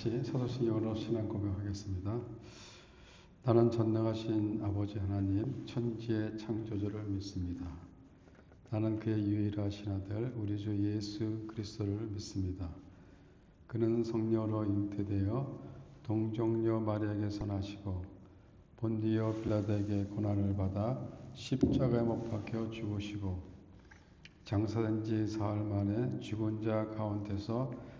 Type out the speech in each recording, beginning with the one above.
같이 사도신경으로 신앙 고백하겠습니다. 나는 전능하신 아버지 하나님 천지의 창조주를 믿습니다. 나는 그의 유일하신 아들 우리 주 예수 그리스도를 믿습니다. 그는 성령으로 잉태되어 동정녀 마리아에게서 나시고 본디오 빌라드에게 고난을 받아 십자가에 못 박혀 죽으시고 장사된 지 사흘 만에 죽은 자 가운데서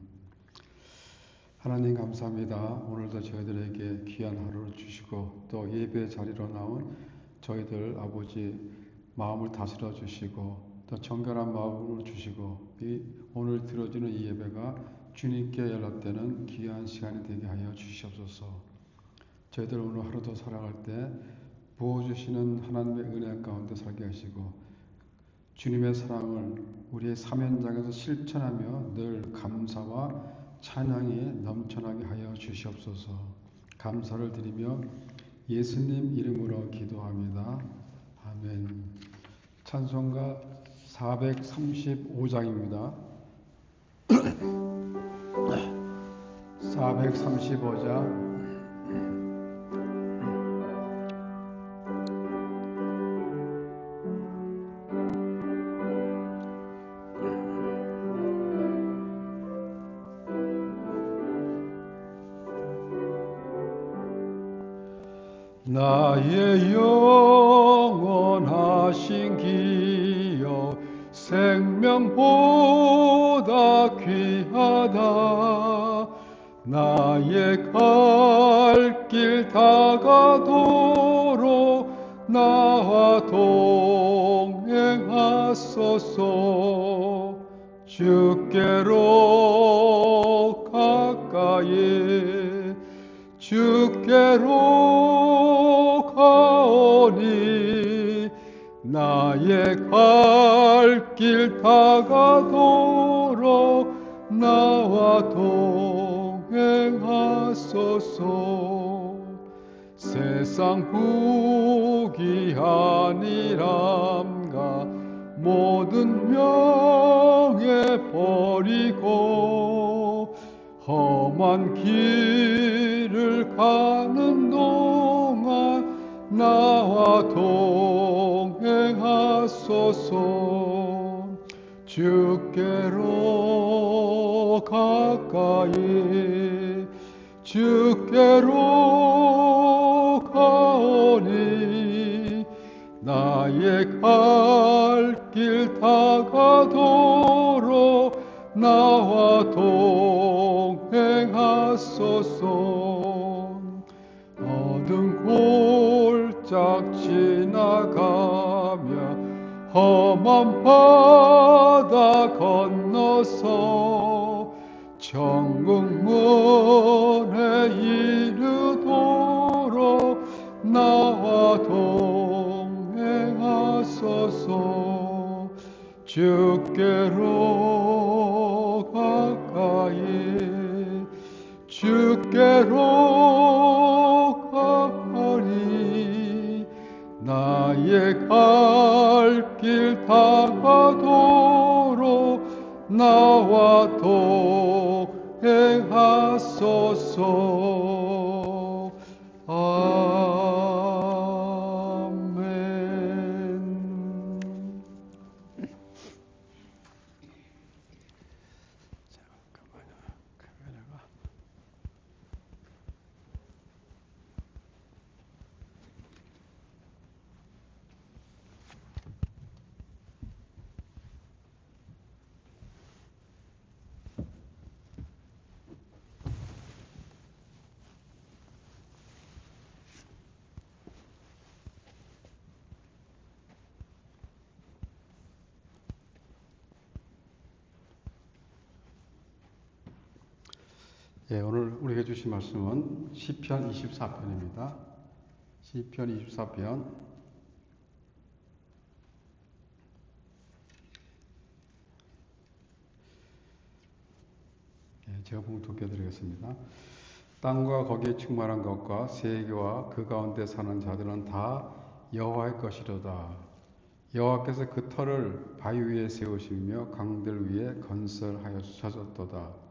하나님 감사합니다. 오늘도 저희들에게 귀한 하루를 주시고 또 예배 자리로 나온 저희들 아버지 마음을 다스려 주시고 또 정결한 마음을 주시고 이 오늘 들어주는 이 예배가 주님께 연락되는 귀한 시간이 되게 하여 주시옵소서. 저희들 오늘 하루도 살아갈 때 부어주시는 하나님의 은혜 가운데 살게 하시고 주님의 사랑을 우리의 사면장에서 실천하며 늘 감사와 찬양이 넘쳐나게 하여 주시옵소서. 감사를 드리며 예수님 이름으로 기도합니다. 아멘. 찬송가 435장입니다. 435장 길 다가도록 나와 동행하소서. 세상 후기 아니람가 모든 명예 버리고 험한 길을 가는 동안 나와 동행하소서 주께로 가까이 주께로 가오니 나의 갈 길 다가도록 나와 동행하소서. 어둠 골짝 지나가며 험한 바다 건너서 천국문에 이르도록 나와 동행하소서. 주께로 가까이 주께로 가니 나의 갈 길 다가도록 나와 동행하소서 예, 오늘 우리에게 주신 말씀은 시편 24편입니다. 시편 24편 예, 제가 봉독해 드리겠습니다. 땅과 거기에 충만한 것과 세계와 그 가운데 사는 자들은 다 여호와의 것이로다. 여호와께서 그 터를 바위 위에 세우시며 강들 위에 건설하셨도다.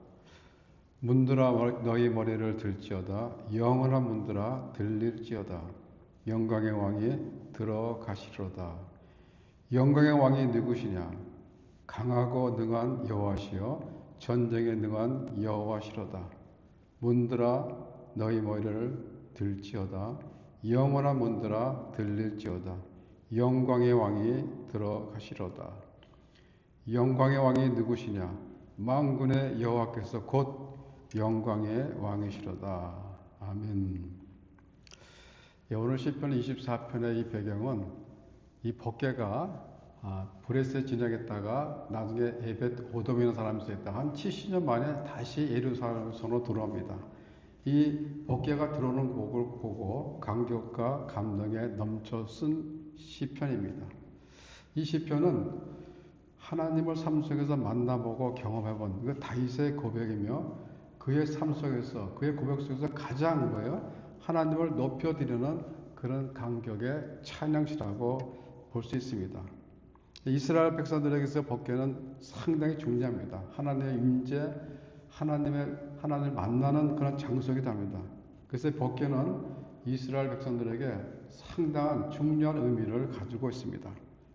문들아 너희 머리를 들지어다 영원한 문들아 들릴지어다 영광의 왕이 들어가시로다. 영광의 왕이 누구시냐? 강하고 능한 여호와시요 전쟁에 능한 여호와시로다. 문들아 너희 머리를 들지어다 영원한 문들아 들릴지어다 영광의 왕이 들어가시로다. 영광의 왕이 누구시냐? 만군의 여호와께서 곧 영광의 왕이시로다. 아멘. 예, 오늘 시편 24편의 이 배경은 이 법계가 아, 브레스에 진영했다가 나중에 에벳 오돔이라는 사람이 있었다. 한 70년 만에 다시 예루살렘으로 들어옵니다. 이 법계가 들어오는 곡을 보고 감격과 감동에 넘쳐 쓴 시편입니다. 이 시편은 하나님을 삶 속에서 만나보고 경험해본 그 다윗의 고백이며 그의 삶 속에서 그의 고백 속에서 가장 뭐예요? 하나님을 높여드리는 그런 감격의 찬양시라고 볼 수 있습니다. 이스라엘 백성들에게서 법궤는 상당히 중요합니다. 하나님의 임재, 하나님의 하나님을 만나는 그런 장소이기도 합니다. 그래서 법궤는 이스라엘 백성들에게 상당한 중요한 의미를 가지고 있습니다.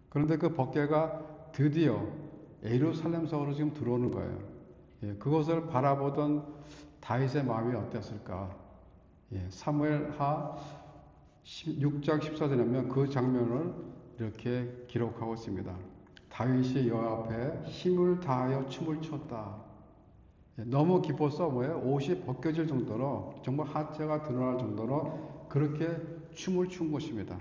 그런데 그 법궤가 드디어 예루살렘 성으로 지금 들어오는 거예요. 예, 그것을 바라보던 다윗의 마음이 어땠을까? 예, 사무엘하 6장 14절에 보면 그 장면을 이렇게 기록하고 있습니다. 다윗이 여호와 앞에 힘을 다하여 춤을 췄다. 예, 너무 기뻐서 뭐예요? 옷이 벗겨질 정도로 정말 하체가 드러날 정도로 그렇게 춤을 춘 것입니다.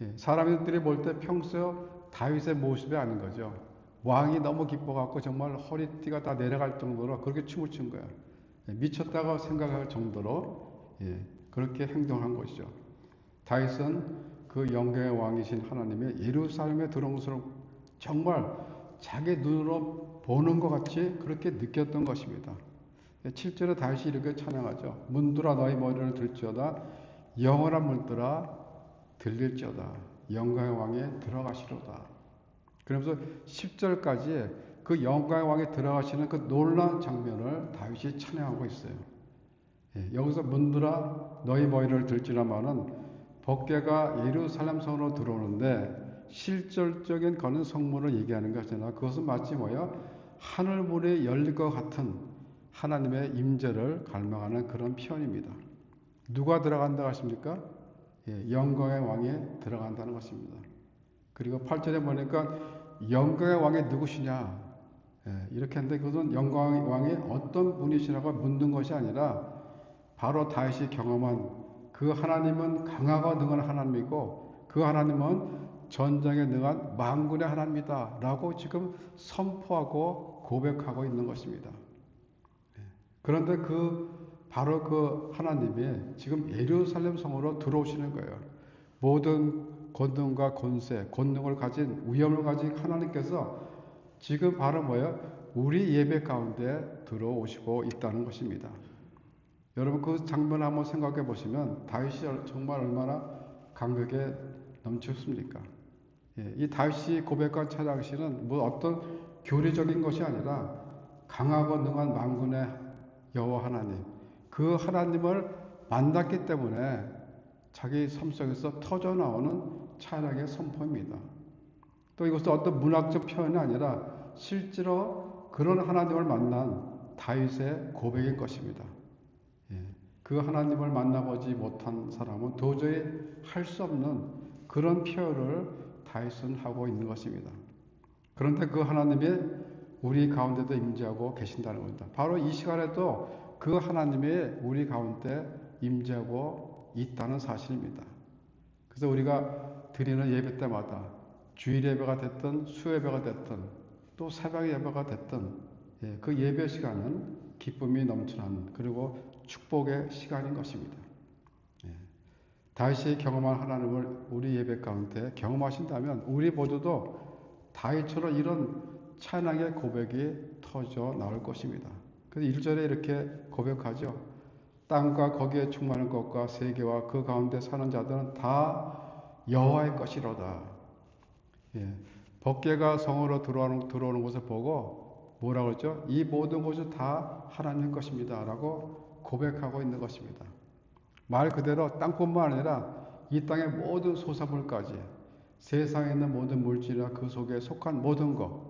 예, 사람들이 볼 때 평소 다윗의 모습이 아닌 거죠. 왕이 너무 기뻐갖고 정말 허리띠가 다 내려갈 정도로 그렇게 춤을 춘 거야. 예, 미쳤다고 생각할 정도로 예, 그렇게 행동한 것이죠. 다윗은 그 영광의 왕이신 하나님의 예루살렘에 들어온 것을 정말 자기 눈으로 보는 것 같이 그렇게 느꼈던 것입니다. 7절에 예, 다시 이렇게 찬양하죠. 문들아 너희 머리를 들지어다 영원한 문들아 들릴지어다 영광의 왕에 들어가시로다. 그러면서 10절까지 그 영광의 왕에 들어가시는 그 놀라운 장면을 다윗이 찬양하고 있어요. 예, 여기서 문들아 너희 머리를 들지라마는 법궤가 예루살렘 성으로 들어오는데 실질적인 거는 성문을 얘기하는 것이나 그것은 마치 뭐야 하늘 문이 열릴 것 같은 하나님의 임재를 갈망하는 그런 표현입니다. 누가 들어간다 하십니까? 예, 영광의 왕에 들어간다는 것입니다. 그리고 8절에 보니까 영광의 왕이 누구시냐? 예, 이렇게 했는데 그것은 영광 왕이 어떤 분이시라고 묻는 것이 아니라 바로 다윗이 경험한 그 하나님은 강하고 능한 하나님이고 그 하나님은 전쟁에 능한 만군의 하나님이다 라고 지금 선포하고 고백하고 있는 것입니다. 예, 그런데 그 바로 그 하나님이 지금 예루살렘 성으로 들어오시는 거예요. 모든 권능과 권세, 권능을 가진 위엄을 가진 하나님께서 지금 바로 뭐예요? 우리 예배 가운데 들어오시고 있다는 것입니다. 여러분 그 장면 한번 생각해 보시면 다윗이 정말 얼마나 감격에 넘쳤습니까? 예, 이 다윗이 고백한 찬양시는 뭐 어떤 교리적인 것이 아니라 강하고 능한 만군의 여호와 하나님 그 하나님을 만났기 때문에 자기 삶 속에서 터져 나오는 찬양의 선포입니다. 또 이것은 어떤 문학적 표현이 아니라 실제로 그런 하나님을 만난 다윗의 고백일 것입니다. 예. 그 하나님을 만나보지 못한 사람은 도저히 할 수 없는 그런 표현을 다윗은 하고 있는 것입니다. 그런데 그 하나님이 우리 가운데도 임재하고 계신다는 겁니다. 바로 이 시간에도 그 하나님이 우리 가운데 임재하고 있다는 사실입니다. 그래서 우리가 드리는 예배 때마다 주일 예배가 됐든 수예배가 됐든 또 새벽 예배가 됐든 예, 그 예배 시간은 기쁨이 넘치는 그리고 축복의 시간인 것입니다. 예. 다윗이 경험한 하나님을 우리 예배 가운데 경험하신다면 우리 모두도 다윗처럼 이런 찬양의 고백이 터져 나올 것입니다. 그래서 1절에 이렇게 고백하죠. 땅과 거기에 충만한 것과 세계와 그 가운데 사는 자들은 다 여호와의 것이로다. 예. 법계가 성으로 들어오는, 들어오는 것을 보고 뭐라고 했죠? 이 모든 것이 다 하나님 것입니다. 라고 고백하고 있는 것입니다. 말 그대로 땅뿐만 아니라 이 땅의 모든 소사물까지 세상에 있는 모든 물질이나 그 속에 속한 모든 것,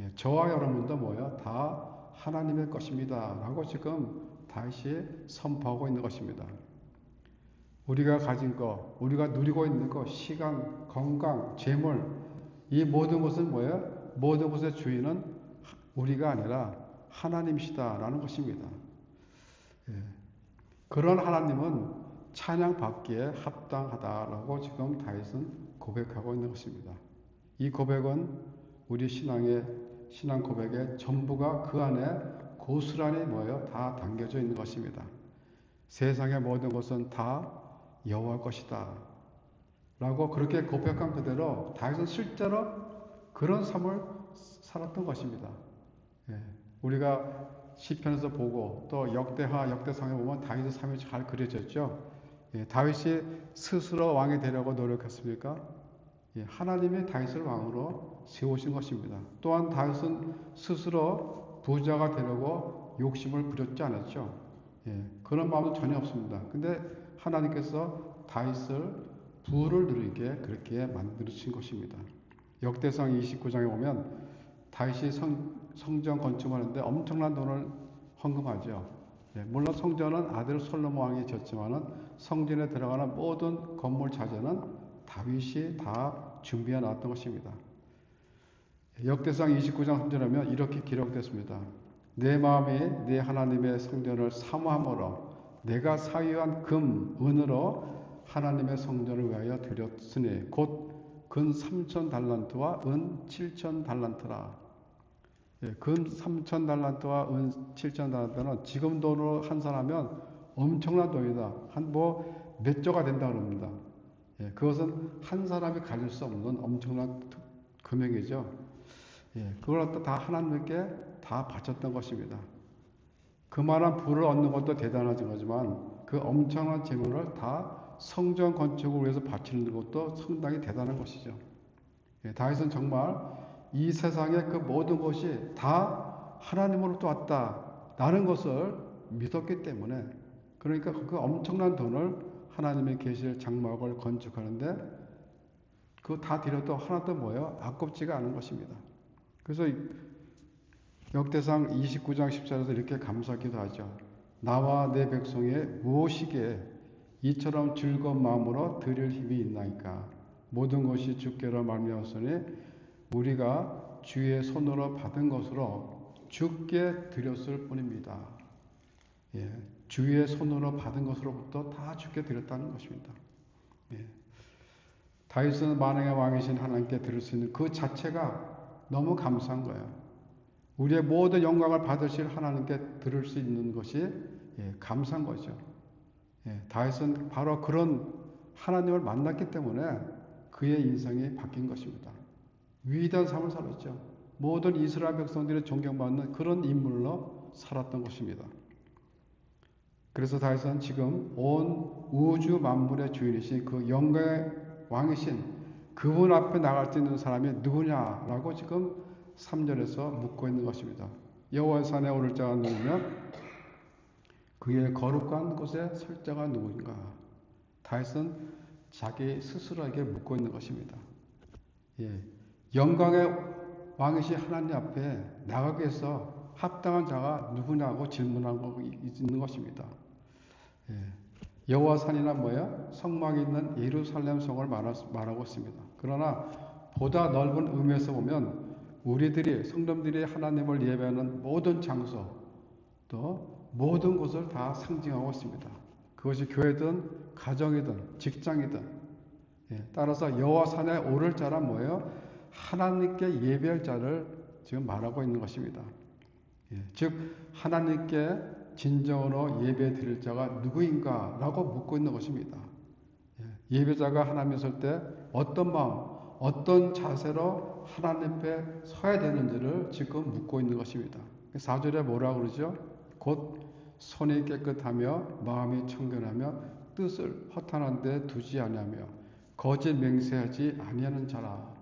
예, 저와 여러분도 뭐야? 다 하나님의 것입니다. 라고 지금 다시 선포하고 있는 것입니다. 우리가 가진 것, 우리가 누리고 있는 것, 시간, 건강, 재물, 이 모든 것은 뭐예요? 모든 것의 주인은 우리가 아니라 하나님이시다라는 것입니다. 예. 그런 하나님은 찬양받기에 합당하다라고 지금 다윗은 고백하고 있는 것입니다. 이 고백은 우리 신앙의 신앙 고백의 전부가 그 안에 고스란히 뭐예요? 다 담겨져 있는 것입니다. 세상의 모든 것은 다 여호와 것이다. 라고 그렇게 고백한 그대로 다윗은 실제로 그런 삶을 살았던 것입니다. 예. 우리가 시편에서 보고 또 역대하 역대상에 보면 다윗의 삶이 잘 그려졌죠. 예. 다윗이 스스로 왕이 되려고 노력했습니까? 예. 하나님이 다윗을 왕으로 세우신 것입니다. 또한 다윗은 스스로 부자가 되려고 욕심을 부렸지 않았죠. 예. 그런 마음은 전혀 없습니다. 근데 하나님께서 다윗을 부를 누리게 그렇게 만드신 것입니다. 역대상 29장에 보면 다윗이 성, 성전 건축하는데 엄청난 돈을 헌금하죠. 네, 물론 성전은 아들 솔로몬 왕이 졌지만은 성전에 들어가는 모든 건물 자재는 다윗이 다 준비해 놨던 것입니다. 역대상 29장 3절하면 이렇게 기록됐습니다. 내 마음이 내 하나님의 성전을 사모함으로 내가 사유한 금, 은으로 하나님의 성전을 위하여 드렸으니 곧근 3천 달란트와 은 7천 달란트라. 예, 근 3천 달란트와 은 7천 달란트는 지금 돈으로 환산하면 엄청난 돈이다. 한 뭐 몇 조가 된다 그럽니다. 예, 그것은 한 사람이 가질 수 없는 엄청난 금액이죠. 예, 그걸 다 하나님께 다 바쳤던 것입니다. 그만한 부를 얻는 것도 대단한 거지만 그 엄청난 재물을 다 성전 건축을 위해서 바치는 것도 상당히 대단한 것이죠. 예, 다윗은 정말 이 세상의 그 모든 것이 다 하나님으로부터 왔다라는 것을 믿었기 때문에 그러니까 그 엄청난 돈을 하나님의 계시를 장막을 건축하는데 그거 다 드려도 하나도 뭐예요? 아깝지가 않은 것입니다. 그래서 역대상 29장 10절에서 이렇게 감사기도 하죠. 나와 내 백성의 무엇이기에 이처럼 즐거운 마음으로 드릴 힘이 있나이까 모든 것이 주께로 말미암았으니 우리가 주의 손으로 받은 것으로 주께 드렸을 뿐입니다. 예, 주의 손으로 받은 것으로부터 다 주께 드렸다는 것입니다. 예. 다윗은 만왕의 왕이신 하나님께 드릴 수 있는 그 자체가 너무 감사한 거예요. 우리의 모든 영광을 받으실 하나님께 들을 수 있는 것이 예, 감사한 거죠. 예, 다윗은 바로 그런 하나님을 만났기 때문에 그의 인생이 바뀐 것입니다. 위대한 삶을 살았죠. 모든 이스라엘 백성들이 존경받는 그런 인물로 살았던 것입니다. 그래서 다윗은 지금 온 우주 만물의 주인이신 그 영광의 왕이신 그분 앞에 나갈 수 있는 사람이 누구냐라고 지금 3절에서 묻고 있는 것입니다. 여호와 산에 오를 자가 누구냐? 그의 거룩한 곳에 설 자가 누구인가? 다윗은 자기 스스로에게 묻고 있는 것입니다. 예, 영광의 왕이신 하나님 앞에 나가기 위해서 합당한 자가 누구냐고 질문하고 있는 것입니다. 예. 여호와 산이란 뭐야? 성막이 있는 예루살렘 성을 말하고 있습니다. 그러나 보다 넓은 의미에서 보면 우리들이 성dom들이 하나님을 예배하는 모든 장소 또 모든 곳을 다 상징하고 있습니다. 그것이 교회든 가정이든 직장이든 예, 따라서 여호와 산에 오를 자란 뭐예요? 하나님께 예배할 자를 지금 말하고 있는 것입니다. 예, 즉 하나님께 진정으로 예배 드릴 자가 누구인가? 라고 묻고 있는 것입니다. 예, 예배자가 하나님 설때 어떤 마음, 어떤 자세로 하나님 앞에 서야 되는지를 지금 묻고 있는 것입니다. 4절에 뭐라 그러죠? 곧 손이 깨끗하며 마음이 청결하며 뜻을 허탄한 데 두지 아니하며 거짓 맹세하지 아니하는 자라.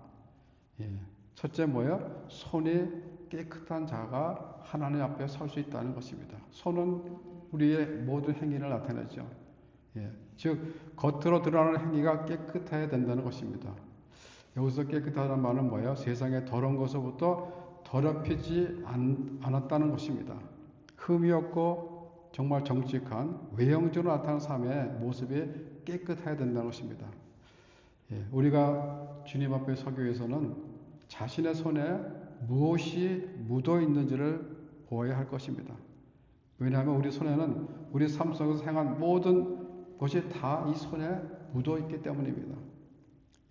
예. 첫째 뭐야? 손이 깨끗한 자가 하나님 앞에 설 수 있다는 것입니다. 손은 우리의 모든 행위를 나타내죠. 예. 즉 겉으로 드러나는 행위가 깨끗해야 된다는 것입니다. 여기서 깨끗하다는 말은 뭐예요? 세상의 더러운 것으로부터 더럽히지 않, 않았다는 것입니다. 흠이 없고 정말 정직한 외형적으로 나타나는 삶의 모습이 깨끗해야 된다는 것입니다. 예, 우리가 주님 앞에 서기 위해서는 자신의 손에 무엇이 묻어 있는지를 보아야 할 것입니다. 왜냐하면 우리 손에는 우리 삶 속에서 행한 모든 것이 다 이 손에 묻어 있기 때문입니다.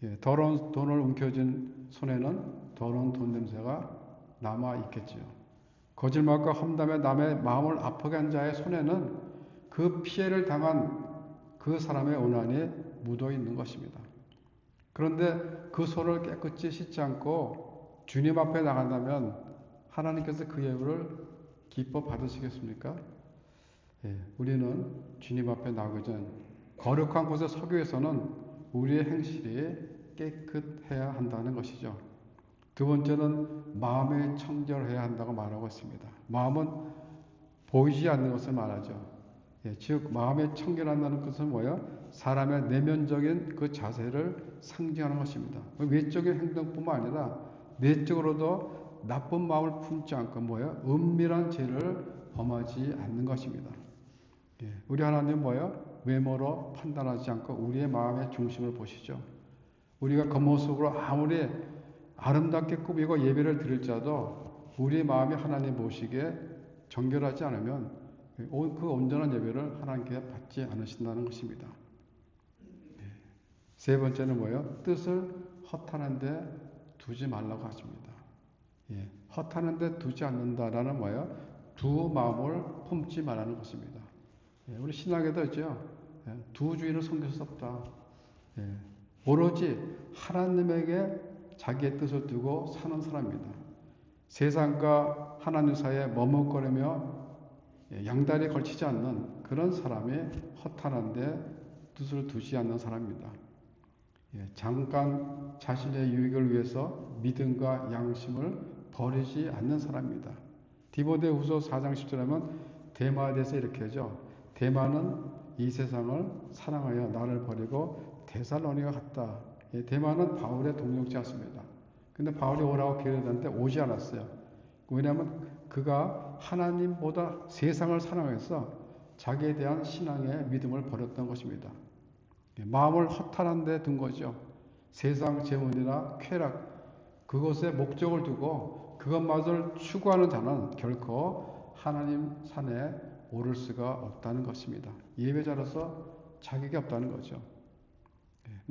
예, 더러운 돈을 움켜쥔 손에는 더러운 돈 냄새가 남아 있겠지요. 거짓말과 험담에 남의 마음을 아프게 한 자의 손에는 그 피해를 당한 그 사람의 원한이 묻어 있는 것입니다. 그런데 그 손을 깨끗이 씻지 않고 주님 앞에 나간다면 하나님께서 그 예물을 기뻐 받으시겠습니까? 예, 우리는 주님 앞에 나가기 전 거룩한 곳에 서기 위해서는 우리의 행실이 깨끗해야 한다는 것이죠. 두 번째는 마음의 청결해야 한다고 말하고 있습니다. 마음은 보이지 않는 것을 말하죠. 예, 즉 마음의 청결한다는 것은 뭐예요? 사람의 내면적인 그 자세를 상징하는 것입니다. 외적인 행동뿐만 아니라 내적으로도 나쁜 마음을 품지 않고 뭐예요? 은밀한 죄를 범하지 않는 것입니다. 예, 우리 하나님 뭐예요? 외모로 판단하지 않고 우리의 마음의 중심을 보시죠. 우리가 겉모습으로 아무리 아름답게 꾸미고 예배를 드릴 자도 우리 마음이 하나님 보시기에 정결하지 않으면 그 온전한 예배를 하나님께 받지 않으신다는 것입니다. 네. 세 번째는 뭐예요? 뜻을 허탄한데 두지 말라고 하십니다. 예, 허탄한데 두지 않는다라는 뭐예요? 두 마음을 품지 말라는 것입니다. 예, 우리 신학에도 있죠. 예, 두 주인을 섬길 수 없다. 예, 오로지 하나님에게 자기의 뜻을 두고 사는 사람입니다. 세상과 하나님 사이에 머뭇거리며 양다리 걸치지 않는 그런 사람이 허탄한데 뜻을 두지 않는 사람입니다. 예, 잠깐 자신의 유익을 위해서 믿음과 양심을 버리지 않는 사람입니다. 디모데 후서 4장 10절에 하면 대마에 대해서 이렇게 하죠. 대마는 이 세상을 사랑하여 나를 버리고 데살로니가 갔다. 예, 대만은 바울의 동력자였습니다. 근데 바울이 오라고 기회했는데 오지 않았어요. 왜냐하면 그가 하나님보다 세상을 사랑해서 자기에 대한 신앙의 믿음을 버렸던 것입니다. 예, 마음을 허탈한 데 둔 거죠. 세상 재물이나 쾌락, 그것에 목적을 두고 그것마저 추구하는 자는 결코 하나님 산에 오를 수가 없다는 것입니다. 예배자로서 자격이 없다는 거죠.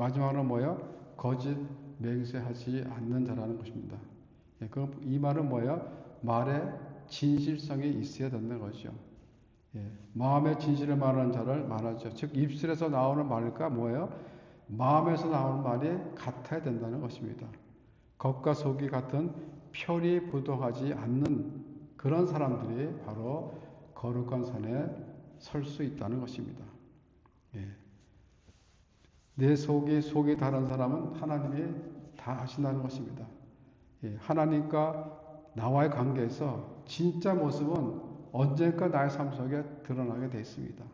예, 마지막으로 뭐예요? 거짓 맹세하지 않는 자라는 것입니다. 예, 이 말은 뭐예요? 말에 진실성이 있어야 된다는 거죠. 예, 마음의 진실을 말하는 자를 말하죠. 즉 입술에서 나오는 말일까 뭐예요? 마음에서 나오는 말이 같아야 된다는 것입니다. 겉과 속이 같은 표리 부동하지 않는 그런 사람들이 바로 거룩한 산에 설 수 있다는 것입니다. 예. 내 속이 속이 다른 사람은 하나님이 다 아신다는 것입니다. 예, 하나님과 나와의 관계에서 진짜 모습은 언젠가 나의 삶 속에 드러나게 되어 있습니다.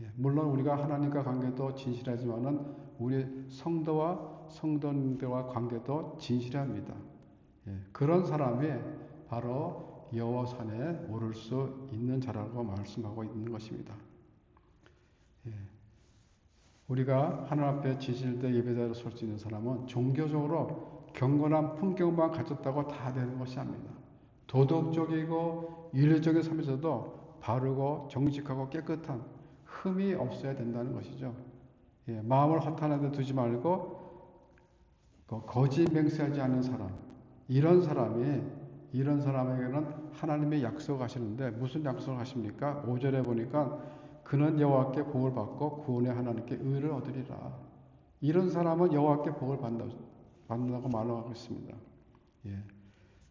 예, 물론 우리가 하나님과 관계도 진실하지만은 우리 성도와 성도님들과 관계도 진실합니다. 예, 그런 사람이 바로 여호와 산에 오를 수 있는 자라고 말씀하고 있는 것입니다. 예. 우리가 하나님 앞에 지질대 예배자로 설 수 있는 사람은 종교적으로 경건한 품격만 가졌다고 다 되는 것이 아닙니다. 도덕적이고 윤리적인 삶에서도 바르고 정직하고 깨끗한 흠이 없어야 된다는 것이죠. 예, 마음을 허탄한 데 두지 말고 그 거짓 맹세하지 않는 사람 이런 사람이 이런 사람에게는 하나님의 약속하시는데 무슨 약속을 하십니까? 5절에 보니까 그는 여호와께 복을 받고 구원의 하나님께 의를 얻으리라. 이런 사람은 여호와께 복을 받는다, 받는다고 말하고 있습니다. 예.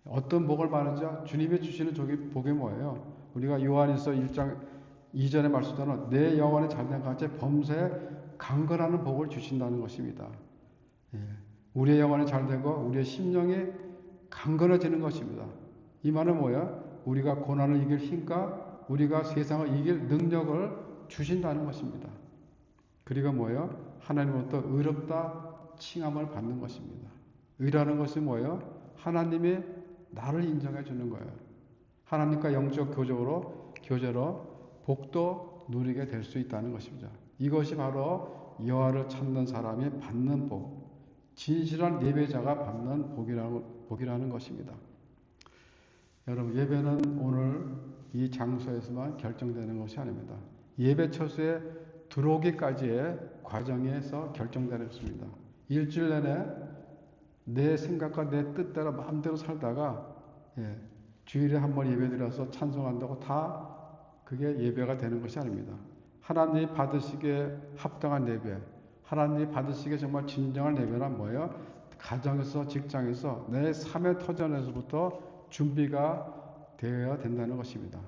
어떤 복을 받는지 주님이 주시는 복이 뭐예요? 우리가 요한일서 1장 2절의 말씀대로 내 영혼이 잘된 같이 범사에 강건하는 복을 주신다는 것입니다. 예. 우리의 영혼이 잘되고 우리의 심령이 강건해지는 것입니다. 이 말은 뭐야? 우리가 고난을 이길 힘과 우리가 세상을 이길 능력을 주신다는 것입니다. 그리고 뭐예요? 하나님으로부터 의롭다 칭함을 받는 것입니다. 의라는 것이 뭐예요? 하나님이 나를 인정해 주는 거예요. 하나님과 영적 교제로 교제로 복도 누리게 될 수 있다는 것입니다. 이것이 바로 여호와를 찾는 사람이 받는 복, 진실한 예배자가 받는 복이라고, 복이라는 것입니다. 여러분 예배는 오늘 이 장소에서만 결정되는 것이 아닙니다. 예배 처소에 들어오기까지의 과정에서 결정되는 것입니다. 일주일 내내 내 생각과 내 뜻대로 마음대로 살다가 예, 주일에 한 번 예배 드려서 찬송한다고 다 그게 예배가 되는 것이 아닙니다. 하나님이 받으시기에 합당한 예배, 하나님이 받으시기에 정말 진정한 예배란 뭐예요? 가정에서 직장에서 내 삶의 터전에서부터 준비가 되어야 된다는 것입니다.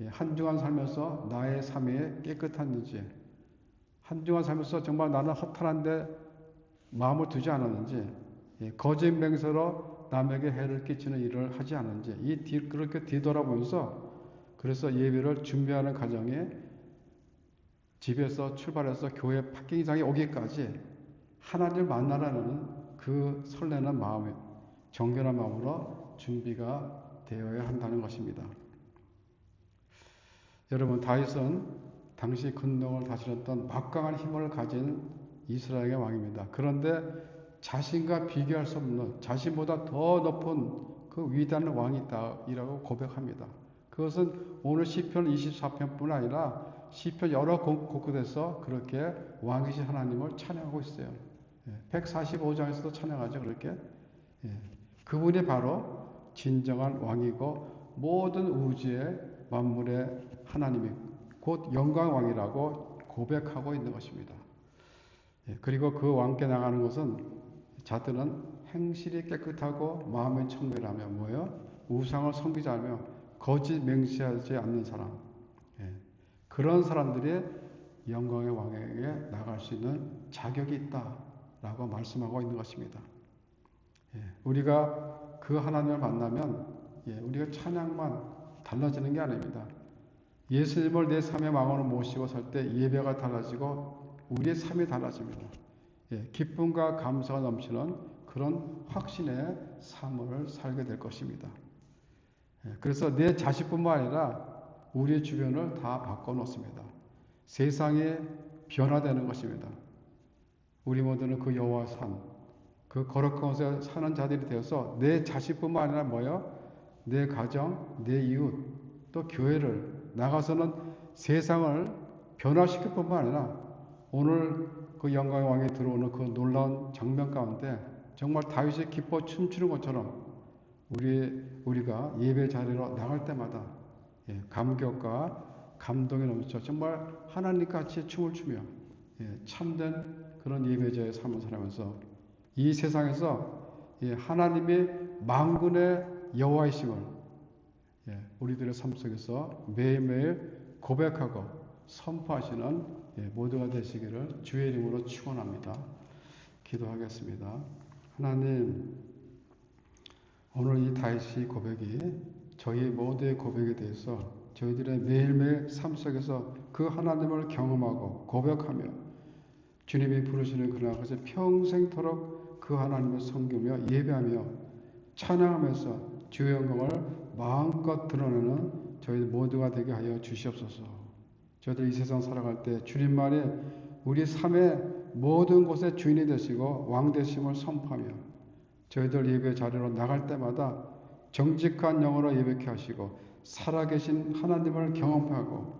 예, 한 주간 살면서 나의 삶이 깨끗한지, 한 주간 살면서 정말 나는 허탈한데 마음을 두지 않았는지, 예, 거짓 맹세로 남에게 해를 끼치는 일을 하지 않은지, 이 뒤, 그렇게 뒤돌아보면서 그래서 예배를 준비하는 과정에 집에서 출발해서 교회 파킹장에 오기까지 하나님을 만나라는 그 설레는 마음에 정결한 마음으로 준비가 되어야 한다는 것입니다. 여러분 다윗은 당시 근동을 다스렸던 막강한 힘을 가진 이스라엘의 왕입니다. 그런데 자신과 비교할 수 없는 자신보다 더 높은 그 위대한 왕이 있다라고 고백합니다. 그것은 오늘 시편 24편뿐 아니라 시편 여러 곳곳에서 그렇게 왕이신 하나님을 찬양하고 있어요. 145장에서도 예, 찬양하죠. 그렇게 예, 그분이 바로 진정한 왕이고 모든 우주의 만물의 하나님이 곧 영광 왕이라고 고백하고 있는 것입니다. 예, 그리고 그 왕께 나가는 것은 자들은 행실이 깨끗하고 마음의 청결하며 뭐요? 우상을 섬기지 않으며 거짓 맹세하지 않는 사람. 예, 그런 사람들이 영광의 왕에게 나갈 수 있는 자격이 있다라고 말씀하고 있는 것입니다. 예, 우리가 그 하나님을 만나면 우리가 찬양만 달라지는 게 아닙니다. 예수님을 내 삶의 망으로 모시고 살때 예배가 달라지고 우리의 삶이 달라집니다. 예, 기쁨과 감사가 넘치는 그런 확신의 삶을 살게 될 것입니다. 예, 그래서 내 자식뿐만 아니라 우리 주변을 다 바꿔놓습니다. 세상이 변화되는 것입니다. 우리 모두는 그 여호와 산, 그 거룩한 곳에 사는 자들이 되어서 내 자식뿐만 아니라 뭐요? 내 가정, 내 이웃, 또 교회를 나가서는 세상을 변화시킬 뿐만 아니라 오늘 그 영광의 왕이 들어오는 그 놀라운 장면 가운데 정말 다윗이 기뻐 춤추는 것처럼 우리 우리가 예배 자리로 나갈 때마다 예, 감격과 감동이 넘쳐 정말 하나님 같이 춤을 추며 예, 참된 그런 예배자의 삶을 살면서 이 세상에서 예, 하나님의 망군의 여호와이심을 예, 우리들의 삶 속에서 매일매일 고백하고 선포하시는 예, 모두가 되시기를 주의 이름으로 축원합니다. 기도하겠습니다. 하나님 오늘 이 다윗의 고백이 저희 모두의 고백에 대해서 저희들의 매일매일 삶 속에서 그 하나님을 경험하고 고백하며 주님이 부르시는 그러나 것을 평생토록 그 하나님을 섬기며 예배하며 찬양하면서 주의 영광을 마음껏 드러내는 저희 모두가 되게 하여 주시옵소서. 저희들 이 세상 살아갈 때 주님만이 우리 삶의 모든 곳의 주인이 되시고 왕 되심을 선포하며 저희들 예배 자리로 나갈 때마다 정직한 영으로 예배케 하시고 살아계신 하나님을 경험하고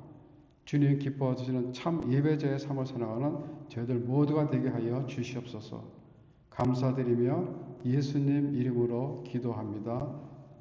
주님 기뻐하시는 참 예배자의 삶을 살아가는 저희들 모두가 되게 하여 주시옵소서. 감사드리며 예수님 이름으로 기도합니다.